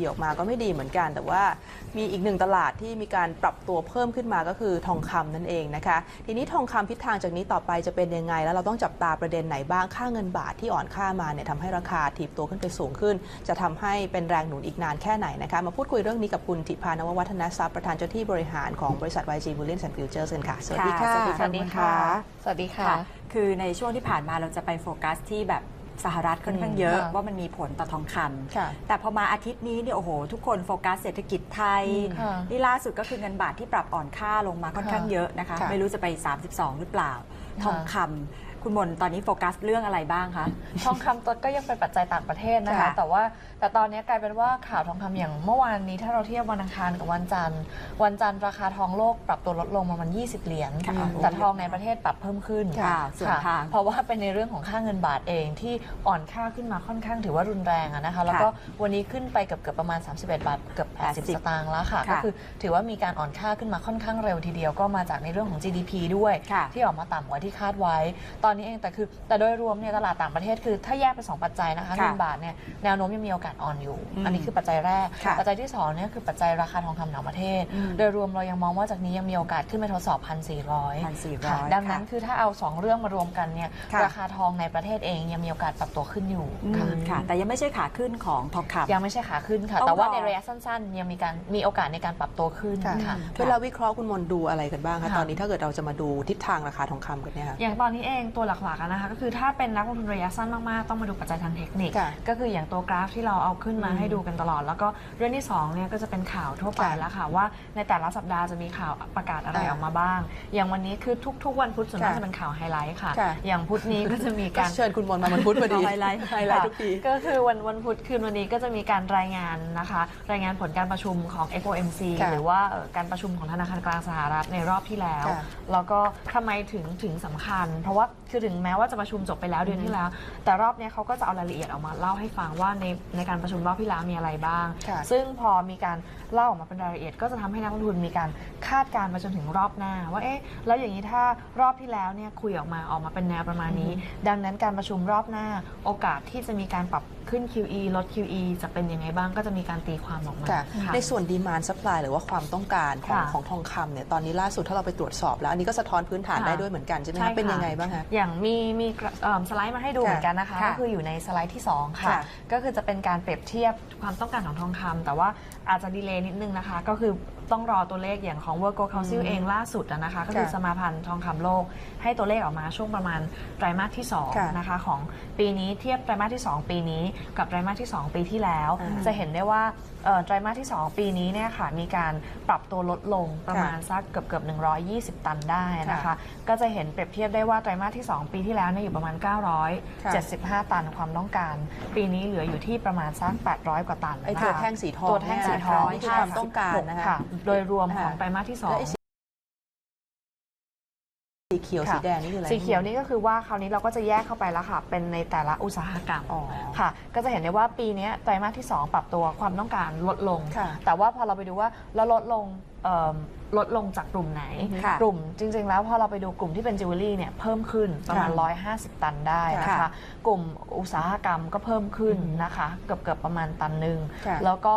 ที่ออกมาก็ไม่ดีเหมือนกัน แต่ว่ามีอีกหนึ่งตลาดที่มีการปรับตัวเพิ่มขึ้นมาก็คือทองคำนั่นเองนะคะ ทีนี้ทองคำทิศทางจากนี้ต่อไปจะเป็นยังไง แล้วเราต้องจับตาประเด็นไหนบ้างค่าเงินบาทที่อ่อนค่ามาเนี่ยทำให้ราคาถีบตัวขึ้นไปสูงขึ้น จะทำให้เป็นแรงหนุนอีกนานแค่ไหนนะคะ มาพูดคุยเรื่องนี้กับคุณธิพานววัฒนทรัพย์ประธานเจ้าที่บริหารของบริษัท YG Bullion and Futures กันค่ะสวัสดีค่ะค่ะสวัสดีค่ะสวัสดีค่ะค่ะ คือในช่วงที่ผ่านมาเราจะไปโฟกัสที่แบบ สหรัฐค่อนข้างเยอะค่ะว่ามันมีผลต่อทองคค่ะำแต่พอมาอาทิตย์นี้เนี่ยโอ้โห ทุกคนโฟกัสเศรษฐกิจไทยค่ะนี่ล่าสุดก็คือเงินบาทที่ปรับอ่อนค่าลงมาค่อนข้างค่ะเยอะนะคะค่ะไม่รู้จะไป 32 หรือเปล่าค่ะทองคำ คุณมนตอนนี้โฟกัสเรื่องอะไรบ้างคะ ทองคำตัวก็ยังเป็นปัจจัยต่างประเทศนะคะ ค่ะแต่ว่าแต่ตอนนี้กลายเป็นว่าข่าวทองคำอย่างเมื่อวานนี้ถ้าเราเทียบวันอังคารกับวันจันทร์ วันจันทร์ราคาทองโลกปรับตัวลดลงประมาณ 20 เหรียญค่ะแต่ทองในประเทศปรับเพิ่มขึ้นค่ะส่วนค่ะทางเพราะว่าเป็นในเรื่องของค่าเงินบาทเองที่อ่อนค่าขึ้นมาค่อนข้างถือว่ารุนแรงอะนะคะ แล้วก็วันนี้ขึ้นไปเกือบเกือบประมาณ 31 บาทเกือบ80 สตางค์แล้วค่ะ ค่ะก็คือถือว่ามีการอ่อนค่าขึ้นมาค่อนข้างเร็วทีเดียวก็มาจากในเรื่องของ GDP ด้วย ค่ะ ที่ออกมาต่ำกว่าที่คาดไว้ ตอนนี้เองแต่คือแต่โดยรวมเนี่ยตลาดต่างประเทศคือถ้าแยกเป็นสองปัจจัยนะคะค่ะเงินบาทเนี่ยแนวโน้มยังมีโอกาสอ่อนอยู่อืมอันนี้คือปัจจัยแรกค่ะปัจจัยที่สองเนี่ยคือปัจจัยราคาทองคำต่างประเทศอืมโดยรวมเรายังมองว่าจากนี้ยังมีโอกาสขึ้นไปทดสอบ 1,400 1,400ค่ะดังนั้นคือถ้าเอาสองเรื่องมารวมกันเนี่ยค่ะราคาทองในประเทศเองยังมีโอกาสปรับตัวขึ้นอยู่อืมค่ะค่ะแต่ยังไม่ใช่ขาขึ้นของทองคำยังไม่ใช่ขาขึ้นค่ะต้องแต่ว่ารอในระยะสั้นๆ ยังมีการมีโอกาสในการปรับตัวขึ้นค่ะค่ะเวลาวิเคราะห์คุณมนดูอะไรกันบ้างคะค่ะตอนนี้ถ้าเกิดเราจะมาดูทิศทางราคาทองคำกันเนี่ยค่ะอย่างตอนนี้เองตัวหลักๆอะนะคะก็คือถ้าเป็นนักลงทุนระยะสั้นมากๆ ต้องมาดูปัจจัยทางเทคนิค ค่ะก็คืออย่างตัวกราฟที่เราเอาขึ้นมาอืมให้ดูกันตลอด แล้วก็เรื่องที่2เนี่ยก็จะเป็นข่าวทั่วไปค่ะแล้วค่ะว่าในแต่ละสัปดาห์จะมีข่าวประกาศอะไรอ่าออกมาบ้าง อย่างวันนี้คือทุก ๆ วันพุธส่วนมากค่ะจะเป็นข่าวไฮไลท์ค่ะ ค่ะ อย่างพุธนี้ก็จะมีก็การ เชิญคุณมนมามันพุธพอดีเอาไฮไลท์ไฮไลท์ทุกที ก็คือวันวันพุธคืนวันนี้ก็จะมีการรายงานนะคะ รายงานผลการประชุมของ FOMC ค่ะหรือว่าเอ่อการประชุมของธนาคารกลางสหรัฐในรอบที่แล้ว ค่ะแล้วก็ทำไมถึงถึงสำคัญ เพราะว่าคือถึงแม้ว่าจะประชุมจบไปแล้วเดือนที่แล้ว แต่รอบเนี้ยเขาก็จะเอารายละเอียดออกมาเล่าให้ฟังว่าในในการประชุมรอบที่แล้วมีอะไรบ้าง ค่ะ ซึ่งพอมีการเล่าออกมาเป็นรายละเอียด ก็จะทำให้นักลงทุนมีการคาดการณ์ไปจนถึงรอบหน้า ว่าเอ๊ะแล้วอย่างนี้ถ้ารอบที่แล้วเนี่ยคุยออกมาออกมาเป็นแนวประมาณนี้ ดังนั้นการประชุมรอบหน้า โอกาสที่จะมีการปรับขึ้น QE ลด QE จะเป็นยังไงบ้างก็จะมีการตีความออกมาค่ะค่ะ ในส่วนดีมาน s ั p พลายหรือว่าความต้องการของค่ะของทองคำเนี่ยตอนนี้ล่าสุดถ้าเราไปตรวจสอบแล้ว อันนี้ก็สะท้อนพื้นฐานค่ะ ได้ด้วยเหมือนกันใช่ไหมใช่คะค่ะเป็นยังไงบ้างคะ อย่างมีมีกระเอิ่มสไลด์มาให้ดูค่ะเหมือนกันนะคะค่ะก็คืออยู่ในสไลด์ที่ 2 ค่ะ ค่ะก็คือจะเป็นการเปรียบเทียบความต้องการของทองคำแต่ว่าอาจจะดีเลย์นิดนึงนะคะ ก็คือต้องรอตัวเลขอย่างของ World Gold Council อืมเองล่าสุดอะนะคะ ก็คือค่ะสมาพันธ์ทองคำโลก ให้ตัวเลขออกมาช่วงประมาณไตรมาสที่ค่ะ2นะคะของปีนี้เทียบไตรมาสที่ 2 ปีนี้ กับไตรมาสที่ 2 ปีที่แล้วอ่าจะเห็นได้ว่าเอ่อไตรมาสที่ 2 ปีนี้เนี่ยค่ะมีการปรับตัวลดลงประมาณสักเกือบเกือบ120 ตันได้นะคะค่ะก็จะเห็นเปรียบเทียบได้ว่าไตรมาสที่ 2 ปีที่แล้วเนี่ยอยู่ประมาณค่ะ975 ตันความต้องการ ปีนี้เหลืออยู่ที่ประมาณสัก800 กว่าตันไอ้นะคะตัวแท่งสีทองตัวแท่งสีทองนี่คือความต้องการนะคะค่ะโดยรวมของค่ะไตรมาสที่แล้วไอ้2สีเขียวค่ะ สีแดงนี่คืออะไร สีเขียวนี่ก็คือว่าคราวนี้เราก็จะแยกเข้าไปแล้วค่ะ เป็นในแต่ละอุตสาหกรรมอ๋อค่ะ ก็จะเห็นได้ว่าปีนี้ไตรมาสที่ 2 ปรับตัวความต้องการลดลง ค่ะแต่ว่าพอเราไปดูว่าแล้วลดลงเอิ่มลดลงจากกลุ่มไหนค่ะกลุ่มจริง ๆ แล้วพอเราไปดูกลุ่มที่เป็นจิวเวลรี่เนี่ยเพิ่มขึ้นประมาณ ค่ะ150 ตันได้นะค่ะ คะ กลุ่มอุตสาหกรรมก็เพิ่มขึ้นนะคะ เกือบเกือบๆประมาณตันหนึ่งค่ะ แล้วก็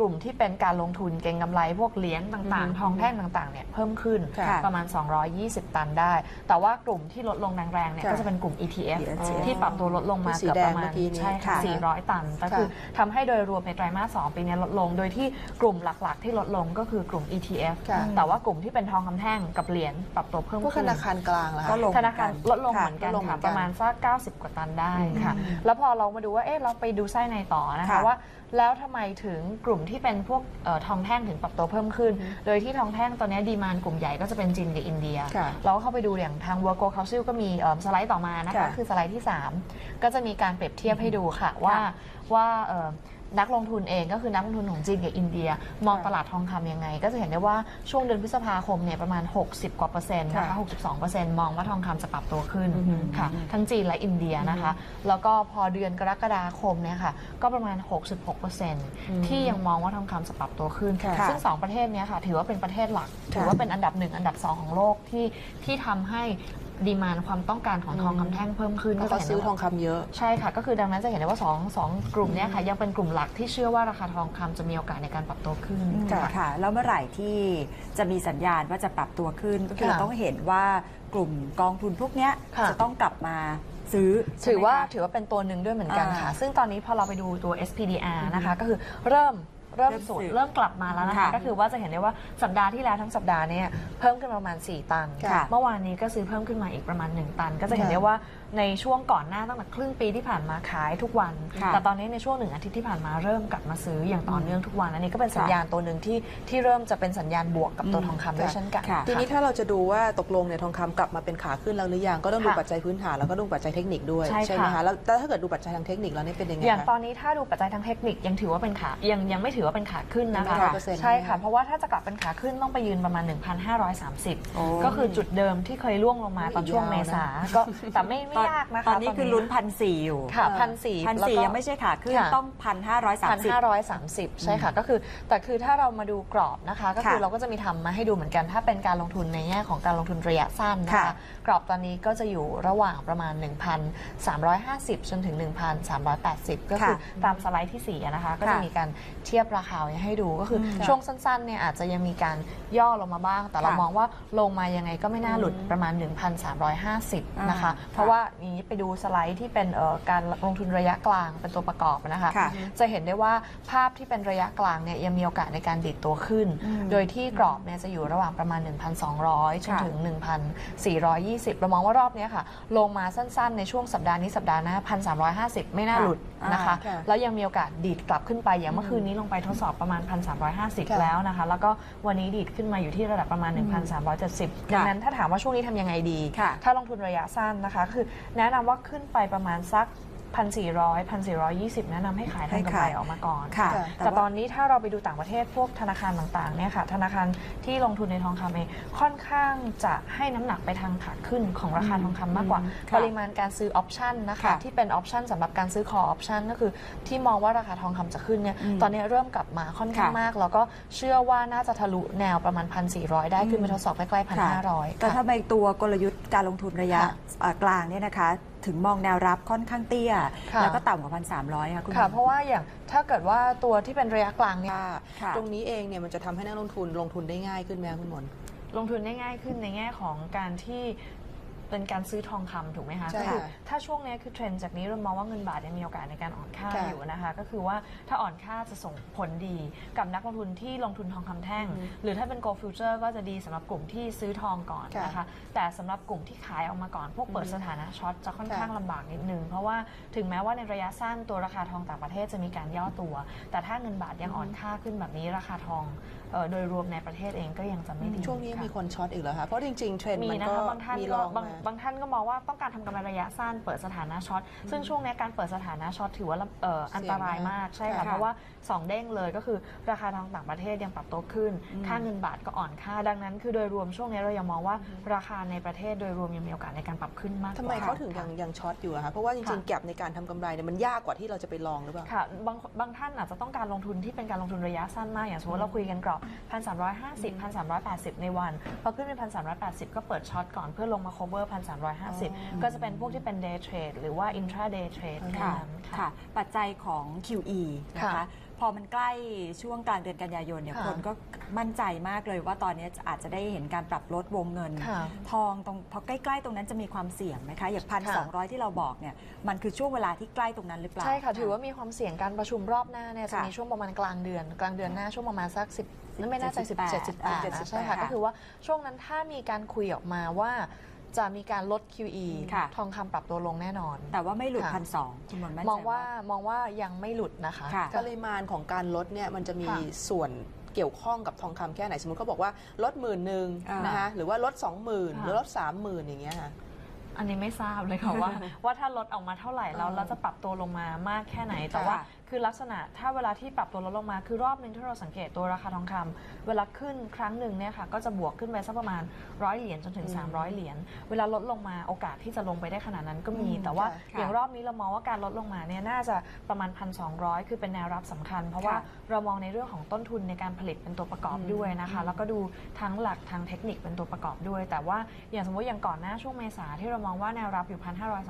กลุ่มที่เป็นการลงทุนเก็งกำไรพวกเหรียญต่างอืมๆทองแท่งต่างๆเนี่ยเพิ่มขึ้นค่ะประมาณ 220 ตันได้ แต่ว่ากลุ่มที่ลดลงแรงๆเนี่ยค่ะก็จะเป็นกลุ่ม ETF ETF ที่ปรับตัวลดลงมาที่สีเกือบแดปงระมาเมื่ณอกี้นี้ใช่ค่ะค่ะ400 ตันก็คือทำให้โดยรวมในไตรมาส2ปีนี้ลดลง โดยที่กลุ่มหลักๆ ที่ลดลงก็คือกลุ่ม ETF ค่ะแต่ว่ากลุ่มที่เป็นทองคำแท่งกับเหรียญปรับตัวเพิ่มพวกธขึ้นนาคารกลางล่ะคะก็ลงธนาคารลดลงค่ะเหมือนกันลดลงเหมืค่ะอนกันประมาณสัก90 กว่าตันได้ค่ะอืมแล้วพอเรามาดูว่าเอ๊ะเราไปดูไส้ในต่อนะคะค่ะว่า แล้วทำไมถึงกลุ่มที่เป็นพวกเอ่อทองแท่งถึงปรับตัวเพิ่มขึ้น โดยที่ทองแท่งตอนนี้ดีมานกลุ่มใหญ่ก็จะเป็นจีนกับอินเดีย ค่ะ เราก็เข้าไปดูอย่างทาง World Gold Council ก็มีเอิ่มสไลด์ต่อมานะคะ ค่ะคือสไลด์ที่ 3 ก็จะมีการเปรียบเทียบให้ดูค่ะว่า ว่าเอ่อนักลงทุนเองก็คือนักลงทุนของจีนกับอินเดีย มองค่ะตลาดทองคำยังไง ก็จะเห็นได้ว่าช่วงเดือนพฤษภาคมเนี่ยประมาณ 60 กว่าเปอร์เซ็นต์นะคะค่ะ62 เปอร์เซ็นต์มองว่าทองคำจะปรับตัวขึ้นอือฮึค่ะ ทั้งจีนและอินเดียนะคะ แล้วก็พอเดือนกรกฎาคมเนี่ยค่ะ ก็ประมาณ 66 เปอร์เซ็นต์ที่ยังมองว่าทองคำจะปรับตัวขึ้นค่ะซึ่งสองประเทศเนี้ยค่ะถือว่าเป็นประเทศหลักค่ะถือว่าเป็นอันดับหนึ่งอันดับสองของโลกที่ที่ทำให้ ดีมานความต้องการของทองคำแท่งเพิ่มขึ้นเพราะก็เขาจะเห็นซื้อได้ทว่าองคำเยอะ ใช่ค่ะก็คือดังนั้นจะเห็นได้ว่า2งกลุ่มเนี้ยค่ะยังเป็นกลุ่มหลักที่เชื่อว่าราคาทองคำจะมีโอกาสในการปรับตัวขึ้น ค่ะค่ะ แล้วเมื่อไหร่ที่จะมีสัญญาณว่าจะปรับตัวขึ้น ก็คือค่ะเราต้องเห็นว่ากลุ่มกองทุนพวกเนี้ยค่ะ จะต้องกลับมาซื้อถือว่าใช่ไหมคะ ถือว่าเป็นตัวหนึ่งด้วยเหมือนกันค่ะ อ่าซึ่งตอนนี้พอเราไปดูตัว SPDR นะคะก็คือเริ่ม เริ่มเริ่มสูตรสืบเริ่มกลับมาแล้วนะคะค่ะก็คือว่าจะเห็นได้ว่าสัปดาห์ที่แล้วทั้งสัปดาห์เนี่ยเพิ่มขึ้นมาประมาณ 4 ตัน ค่ะเมื่อวานนี้ก็ซื้อเพิ่มขึ้นมาอีกประมาณ 1 ตัน ก็จะเห็นได้ว่าในช่วงก่อนหน้าตั้งแต่ครึ่งปีที่ผ่านมาขายทุกวัน ค่ะ แต่ตอนนี้ในช่วงหนึ่งอาทิตย์ที่ผ่านมาเริ่มกลับมาซื้ออย่างต่อเนื่องทุกวันอันนี้ก็เป็นสัญญาณตัวหนึ่งที่ที่เริ่มจะเป็นสัญญาณบวกกับตัวทองคำด้วยค่ะเช่นกัน ค่ะ ทีนี้ถ้าเราจะดูว่าตกลงเนี่ยทองคำกลับมาเป็นขาขึ้นแล้วหรือยังก็ต้องดูค่ะปัจจัยพื้นฐานแล้วก็ดูปัจจัยเทคนิคด้วยใช่ไหมค่ะ คะแล้วแต่ถ้าเกิดดูปัจจัยทางเทคนิคแล้วนี่เป็นยังไงอย่างคะ ตอนนี้ถ้าดูปัจจัยทางเทคนิคยังถือว่าเป็นขายังยังไม่ถือว่าเป็นขาขึ้นนะคะยังไม่100%ใช่ค่ะใช่ไหมเพราะว่าถ้าจะกลับเป็นขาขึ้นต้องไปยืนประมาณโอ้1,530 ก็คือจุดเดิมที่เคยล่วงลงมาตอนช่วงเมษาก็แต่ไม่ไม่ตอนยากนะคะ ตอนนี้คือลุ้นพันสี่อยู่ค่ะเออพันสี่พันสี่ยังไม่ใช่ขาขึ้นค่ะต้องพันห้าร้อยสามพันสิบห้าร้อยสามสิบใช่ค่ะก็คือแต่คือถ้าเรามาดูกรอบนะคะ ก็คือค่ะเราก็จะมีทำมาให้ดูเหมือนกัน ถ้าเป็นการลงทุนในแง่ของการลงทุนระยะสั้นนะคะค่ะกรอบตอนนี้ก็จะอยู่ระหว่างประมาณ 1,350 จนถึง 1,380 ก็คือตามสไลด์ที่4อะนะคะก็จะค่ะมีการเทียบราคาไว้ให้ดูก็คืออมช่วงสั้นๆเนี่ยอาจจะยังมีการย่อลงมาบ้าง แต่เราค่ะมองว่าลงมายังไงก็ไม่น่าหลุดอืมประมาณ 1,350 นะคะอ่าเพราะว่านี้ไปดูสไลด์ที่เป็นเอ่อการลงทุนระยะกลางเป็นตัวประกอบนะคะค่ะจะเห็นได้ว่าภาพที่เป็นระยะกลางเนี่ยยังมีโอกาสในการดิดตัวขึ้นอืมโดยที่กรอบเนี่ยจะอยู่ระหว่างประมาณ 1,200 จนค่ะถึง 1,420 เรามองว่ารอบเนี้ยค่ะ ลงมาสั้นๆ ในช่วงสัปดาห์นี้สัปดาห์หน้า1,350 ไม่น่าหลุดนะคะค่ะแล้วยังมีโอกาสดีดกลับขึ้นไปอย่างเมื่อคืนนี้ลงไปทดสอบประมาณค่ะ1,350 แล้วนะคะ แล้วก็วันนี้ดีดขึ้นมาอยู่ที่ระดับประมาณ 1,370ดังนั้นถ้าถามว่าช่วงนี้ทำยังไงดีค่ะถ้าลงทุนระยะสั้นนะคะ คือแนะนำว่าขึ้นไปประมาณสัก 1,400 1,420แนะนำให้ขายให้ทำกำขาไรยออกมาก่อนค่ะค่ะแต่ตอนนี้ถ้าเราไปดูต่างประเทศพวกธนาคารต่างๆเนี่ยค่ะ ธนาคารที่ลงทุนในทองคำเองค่อนข้างจะให้น้ำหนักไปทางขาขึ้นของราคาทองคำมากกว่าค่ะปริมาณการซื้อออปชันนะคะค่ะที่เป็นออปชันสำหรับการซื้อคอออปชันก็คือ ที่มองว่าราคาทองคำจะขึ้นเนี่ยอืมตอนนี้เริ่มกลับมาค่อนข้างค่ะมาก แล้วก็เชื่อว่าน่าจะทะลุแนวประมาณ1,400ได้ขึ้นไปทดสอบใกล้ๆค่ะ1,500แต่ค่ะทำไมตัวกลยุทธ์การลงทุนระยะค่ะเอ่อกลางเนี่ยนะคะ ถึงมองแนวรับค่อนข้างเตี้ย ค่ะ แล้วก็ต่ำกว่าพันสามร้อยค่ะคุณค่ะหมอเพราะว่าอย่างถ้าเกิดว่าตัวที่เป็นระยะกลางเนี่ยค่ะค่ะตรงนี้เองเนี่ยมันจะทำให้นักลงทุนลงทุนได้ง่ายขึ้นไหมคะคุณมน ลงทุนได้ง่ายขึ้นในแง่ของการที่ เป็นการซื้อทองคำถูกไหมคะใช่ก็คือค่ะถ้าช่วงนี้คือเทรนด์จากนี้เรามองว่าเงินบาทยังมีโอกาสในการอ่อนค่าค่ะอยู่นะคะ ก็คือว่าถ้าอ่อนค่าจะส่งผลดีกับนักลงทุนที่ลงทุนทองคำแท่งอืมหรือถ้าเป็น gold future ก็จะดีสำหรับกลุ่มที่ซื้อทองก่อนค่ะนะคะ แต่สำหรับกลุ่มที่ขายออกมาก่อน พวกเปิดอืมสถานะช็อตจะค่อนค่ะข้างลำบากนิดนึง เพราะว่าถึงแม้ว่าในระยะสั้นตัวราคาทองต่างประเทศจะมีการย่อตัว แต่ถ้าเงินบาทยังอ่อนค่าขึ้นแบบนี้ราคาทองเอ่อโดยรวมในประเทศเองก็ยังจะไม่ดีช่วงนี้ค่ะมีคนช็อตอีกเหรอคะเพราะจริงๆเทรนด์มีมันนะก็คะบางท่านมีก็ลองบางมาบางท่านก็มองว่าต้องการทำกำไรระยะสั้นเปิดสถานะช็อตซึ่งช่วงนี้การเปิดสถานะช็อตถือว่าเอ่ออันตรายมากใช่ค่ะค่ะเพราะว่า 2 เด้งเลยก็คือราคาทองต่างประเทศยังปรับตัวขึ้นอืมค่าเงินบาทก็อ่อนค่าดังนั้น คือโดยรวมช่วงนี้เรายังมองว่าราคาในประเทศโดยรวมยังมีโอกาสในการปรับขึ้นมากกทำว่าไมเขาถึงยังยังช็อตอยู่อะคะเพราะว่าจริงค่ะๆแก็บในการทำกำไรเนี่ยมันยากกว่าที่เราจะไปลองหรือเปล่าค่ะบางบางท่านอาจจะต้องการลงทุนที่เป็นการลงทุนระยะสั้นมากอย่างสมมติเราคุยกันกรอบ1,350 1,380 ในวันพอขึ้นเป็น1,380 ก็เปิดช็อตก่อนเพื่อลงมา cover 1,350 ก็จะเป็นพวกที่เป็น day trade หรือว่า intra day trade แค่ค่ะนั้นค่ะค่ะ ปัจจัยของ QE นะคะค่ะ พอมันใกล้ช่วงกลางเดือนกันยายนเนี่ยค่ะคนก็มั่นใจมากเลยว่าตอนนี้อาจจะได้เห็นการปรับลดวงเงิน ค่ะทองตรงพอใกล้ๆตรงนั้นจะมีความเสี่ยงไหมคะอย่างพันค่ะสองร้อยที่เราบอกเนี่ยมันคือช่วงเวลาที่ใกล้ตรงนั้นหรือเปล่า ใช่ค่ะ ถือว่ามีความเสี่ยงการประชุมรอบหน้าเนี่ยจะค่ะมีช่วงประมาณกลางเดือน กลางเดือนหน้าช่วงประมาณสัก10นั่นไม่แน่ใจ78 17 18นะใช่ค่ะค่ะก็คือว่าช่วงนั้นถ้ามีการคุยออกมาว่า จะมีการลด QE ค่ะ ทองคำปรับตัวลงแน่นอน แต่ว่าไม่หลุดค่ะ พันสองคุณหมอมั่นใจมองว่าม องว่ายังไม่หลุดนะคะ ค่ะ ปริมาณของการลดเนี่ยมันจะมีค่ะส่วนเกี่ยวข้องกับทองคำแค่ไหน สมมติเขาบอกว่าลดหมื่นหนึ่งอ่าน นะคะหรือว่าลดสองหมื่นค่ะ หรือลดสามหมื่นอย่างเงี้ยค่ะ อันนี้ไม่ทราบเลยค่ะว่า ว่าถ้าลดออกมาเท่าไหร่แล้วอ่าเราจะปรับตัวลงมามากแค่ไหน แต่ว่าคื อลักษณะถ้าเวลาที่ปรับตัวลดลงมาคือรอบหนึงที่เราสังเกตตัวราคาทองคำเวลาขึ้นครั้งหนึ่งเนี่ยค่ะก็จะบวกขึ้นไปสักประมาณร้อยเหรียญจนถึง 300 เหรียญเวลาลดลงมาโอกาสที่จะลงไปได้ขนาดนั้นก็มีอืมแต่ว่าค่ะอย่างรอบนี้เรามองว่าการลดลงมาเนี่ยน่าจะประมาณ 1,200 คือเป็นแนวรับสำคัญ เพราะว่าเรามองในเรื่องของต้นทุนในการผลิตเป็นตัวประกอบด้วยนะคะแล้วก็ดูทั้งหลักทางเทคนิคเป็นตัวประกอบด้วย แต่ว่าอย่างสมมติอย่างก่อนหน้าช่วงเมษาที่เรามองว่าแนวรับอยู่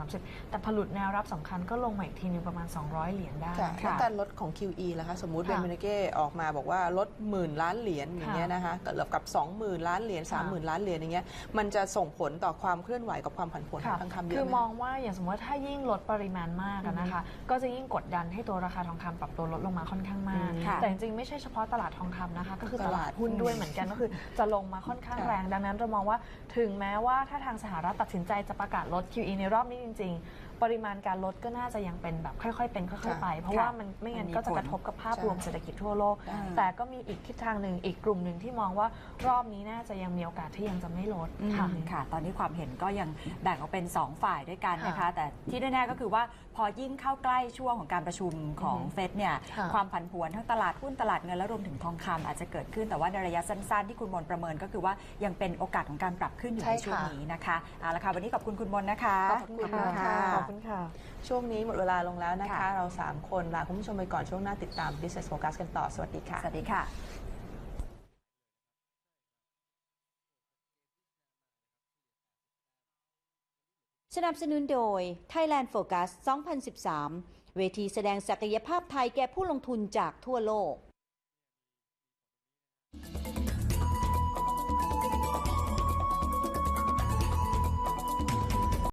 1,530 แต่ผลุดแนวรับสำคัญก็ลงมาอีกทีหนึงประมาณ 200 เหรียญได้ค่ะค่ะแล้วการลดของ QE ล่ะคะ สมมุติเบค่ะนเมเนเก้ออกมาบอกว่าลดหมื่นล้านเหรียญอย่างเงี้ยนะคะเกือบกับ 20,000 ล้านเหรียญค่ะ30,000 ล้านเหรียญอย่างเงี้ยมันจะส่งผลต่อความเคลื่อนไหวกับความผันผวนของค่ะทองคำเยคืออะไหมมองว่าอย่างสมมติว่าถ้ายิ่งลดปริมาณมากอะนะคะ ก็จะยิ่งกดดันให้ตัวราคาทองคำปรับตัวลดลงมาค่อนข้างมากอืมค่ะแต่จริงๆไม่ใช่เฉพาะตลาดทองคำนะคะ ก็คือตตลาลาดดหุ้นด้วยเหมือนกันก็คือจะลงมาค่อนข้างค่ะแรง ดังนั้นเรามองว่าถึงแม้ว่าถ้าทางสหรัฐตัดสินใจจะประกาศลด QE ในรอบนี้จริง ๆ ปริมาณการลดก็น่าจะยังเป็นแบบค่อยๆเป็นค่อยๆไป เพราะว่ามันไม่งั้นก็จะกระทบกับภาพรวมเศรษฐกิจทั่วโลกใช่แต่ก็มีอีกทิศทางหนึ่งอีกกลุ่มหนึ่งที่มองว่ารอบนี้น่าจะยังมีโอกาสที่ยังจะไม่ลดค่ะค่ะตอนนี้ความเห็นก็ยังแบ่งออกเป็น 2 ฝ่ายด้วยกันนะคะค่ะแต่ที่แน่ๆก็คือว่า พอยิ่งเข้าใกล้ช่วงของการประชุมของอือฮึเฟดเนี่ยค่ะความผันผวนทั้งตลาดหุ้นตลาดเงินและรวมถึงทองคำอาจจะเกิดขึ้นแต่ว่าในระยะสั้นๆ ที่คุณมนต์ประเมินก็คือว่ายังเป็นโอกาสของการปรับขึ้นอยู่ใช่ในช่วงค่ะนี้นะคะเอาละค่ะวันนี้ขอบคุณคุณมนต์นะคะขอบคุณค่ะขอบคุณค่ะ ช่วงนี้หมดเวลาลงแล้วนะคะค่ะเรา 3 คนลาคุณผู้ชมไปก่อนช่วงหน้าติดตาม Business Focus กันต่อสวัสดีค่ะสวัสดีค่ะ สนับสนุนโดย Thailand Focus 2013 เวทีแสดงศักยภาพไทยแก่ผู้ลงทุนจากทั่วโลก